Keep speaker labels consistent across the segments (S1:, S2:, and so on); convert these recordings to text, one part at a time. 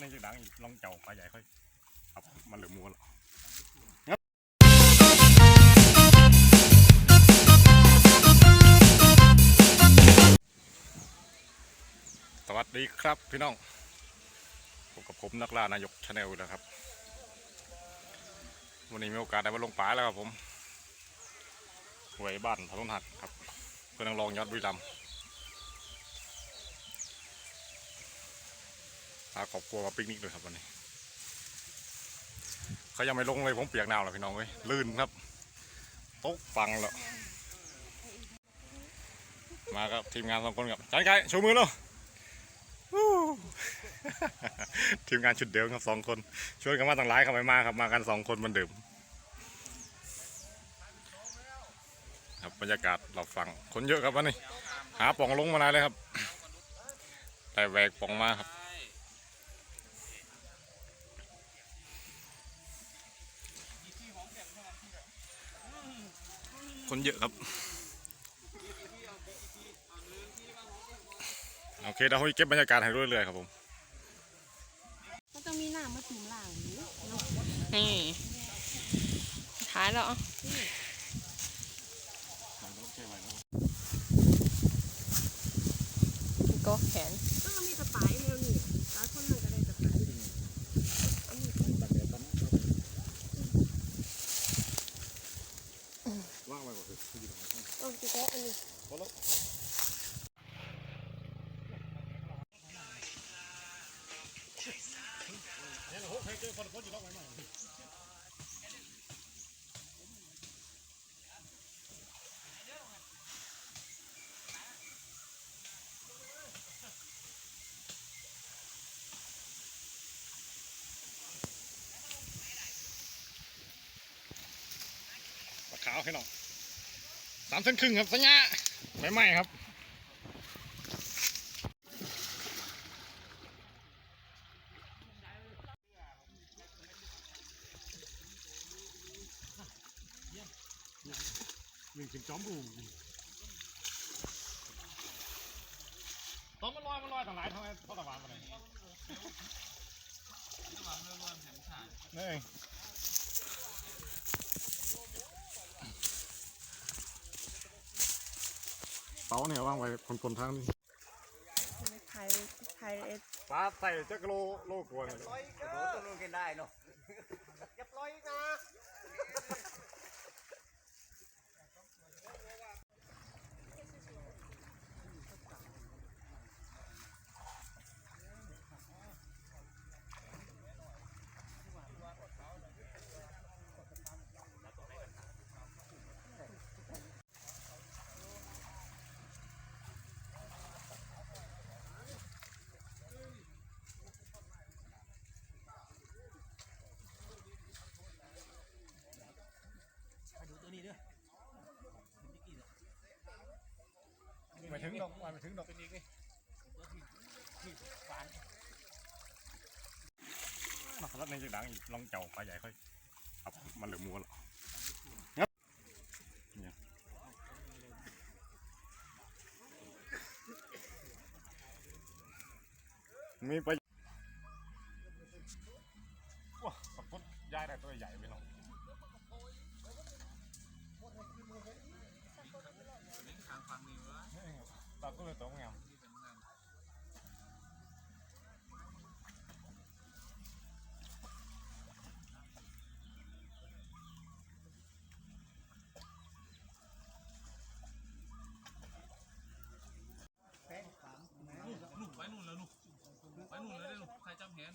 S1: ในจะดังอีกลองเจ้าปลาใหญ่ค่อยครับมันเหลือมัวแล้วสวัสดีครับพี่น้องพบกับผมนักล่านายกชาแนลแล้วครับ วันนี้มีโอกาสได้มาลงป่าแล้วครับผมหวยบ้านพะลุนหักครับเพื่อนนังรองยอดบุรีรัมย์าครอบครัวมาปิกนิกด้วยครับวันนี้เขายังไม่ลงเลยผมเปียกหนาวแล้วพี่น้องเว้ยลื่นครับตกฟังแล้วมาครับทีมงานสองคนครับจันไก่ชูมือเลยทีมงานชุดเดิมครับสองคนชวนกันมาต่างหลายครับไม่มาครับมากันสองคนเหมือนเดิมครับบรรยากาศเราฟังคนเยอะครับวันนี้ หาป่องลงมานานเลยครับ แต่แหวกป่องมาครับ คนเยอะครับ โอเคเดี๋ยวเราเก็บบรรยากาศให้เรื่อยๆครับผม
S2: มันต้องมีน้ำมาจุ่มล่างนี้เนาะ
S3: นี่ท้ายแล้วอะก็แขน
S2: ก็มีสไปายแนวนี้ตาคนหนึ่งก็ได้สไปาย
S1: ว่างไปก่อน
S2: เออจิ๊กอันนี้
S1: ปลาขาวให้น้อง สามเส้นครึ่งครับสัญญาไม่ไหมครับหนึ่งถึงจอมบูมตองมันลอยมันลอยต่างหลายเท่าไหร่เท่าต่างหวานมาเลยนี่ เองเตาเนี่ยว่างไว้คนคนๆทางนี้
S3: ไทยไทยเอส
S1: ปลาใส่จักรโลโลกลัวเนี่ย
S4: โอ้โหตัวนู้นกินได้เนาะ
S2: อย่าปล่อยนะ
S1: ไม่ ถึงดอกไม่ถึงดอกเป็นอีกนี่มาแล้วในจะดังอีกลองเจ้าปลาใหญ่ค่อยครับมันเหลือมัวแล้วครับเนี่ยมีไปว้าสับพุดย้ายได้ตัวใหญ่ไปหน่อย ตัดตัวตรงเงา
S5: ลูกไปนู่นแล้วลูกไปนู่นแล้วลูกใครจำแผน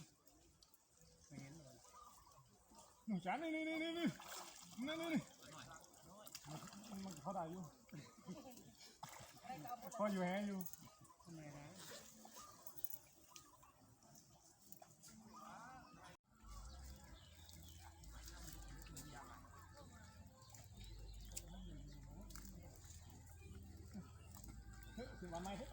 S1: หนูจ๋านี่นี่นี่นี่นี่นี่นี่มันมันเขาได้อยู่ พ่ออยู่แฮอยู่เฮ้ยถึงวันไหนเฮ้ย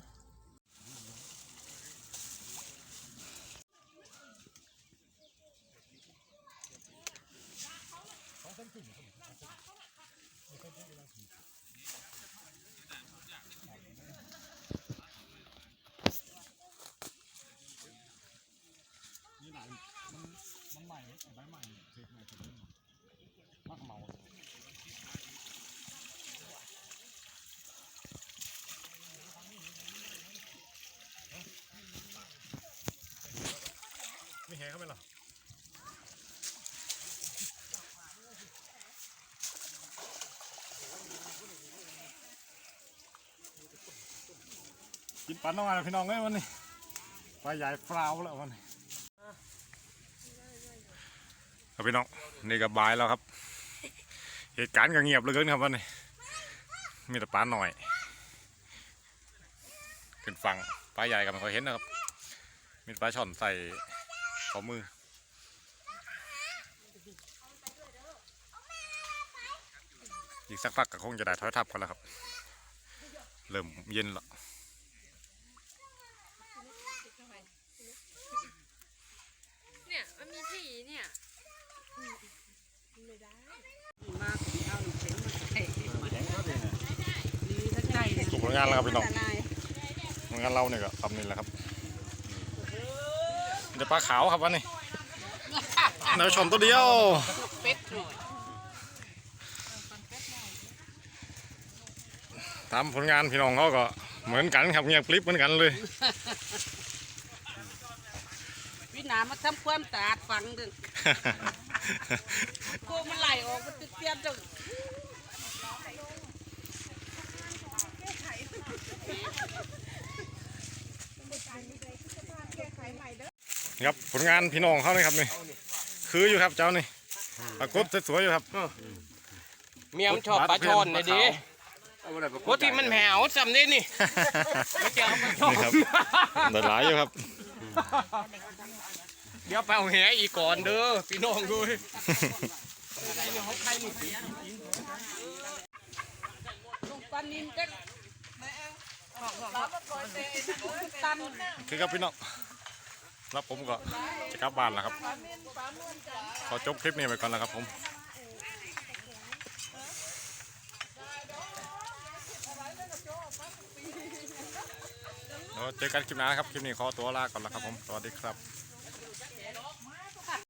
S1: เข้าไปหรอกินปลาน้อยแล้วพี่น้องเอ้ยวันนี้ปลาใหญ่ฟราวแล้ววันนี้ครับพี่น้องนี่ก็บายแล้วครับ เหตุการณ์ก็เงียบเหลยเกินครับวันนี้มีแต่ปลาหน่อย ขึ้นฝั่งปลาใหญ่ก็ไม่ค่อยเห็นนะครับ มีปลาช่อนใส่ ข้อมืออีกสักพักก็คงจะได้ถอยทับกันแล้วครับ เริ่มเย็นแล้ว
S3: เนี่ยมันมีที่เนี่ย
S1: ถูกผลงานแล้วครับพี่น้องผลงานเราเนี่ยก็ทำนี่แหละครับเดี๋ยวปลาขาวครับวันนี้เดี๋ยวชนตัวเดียวทำผลงานพี่น้องเขาก็เหมือนกันครับเงียบกริบเหมือนกันเลย
S2: วินามาทำความสะอาดฝังดึงกลัวมันไหลออกมันติดเตียนจัง
S1: นี่ ครับผลงานพี่น้องเขาเลยครับนี่คืออยู่ครับเจ้านี่ปรากฏสวยๆอยู่ครับ
S6: เมียมันชอบปลาช่อนเลยดิโคที่มันแหวจำได้นี่ไม่เจอปลาช่อน
S1: นี่ครับได้หลายอยู่ครับ
S6: เดี๋ยวไปเอาแหอีกก่อนเด้อพี่น้องด้วย
S2: ปลานินจักตัน
S1: คือครับพี่น้อง แล้วผมก็จะกลับบ้านแล้วครับ ขอจบคลิปนี้ไปก่อนแล้วครับผมเจอกันคลิปหน้าครับ คลิปนี้ขอตัวลาก่อนแล้วครับผม สวัสดีครับ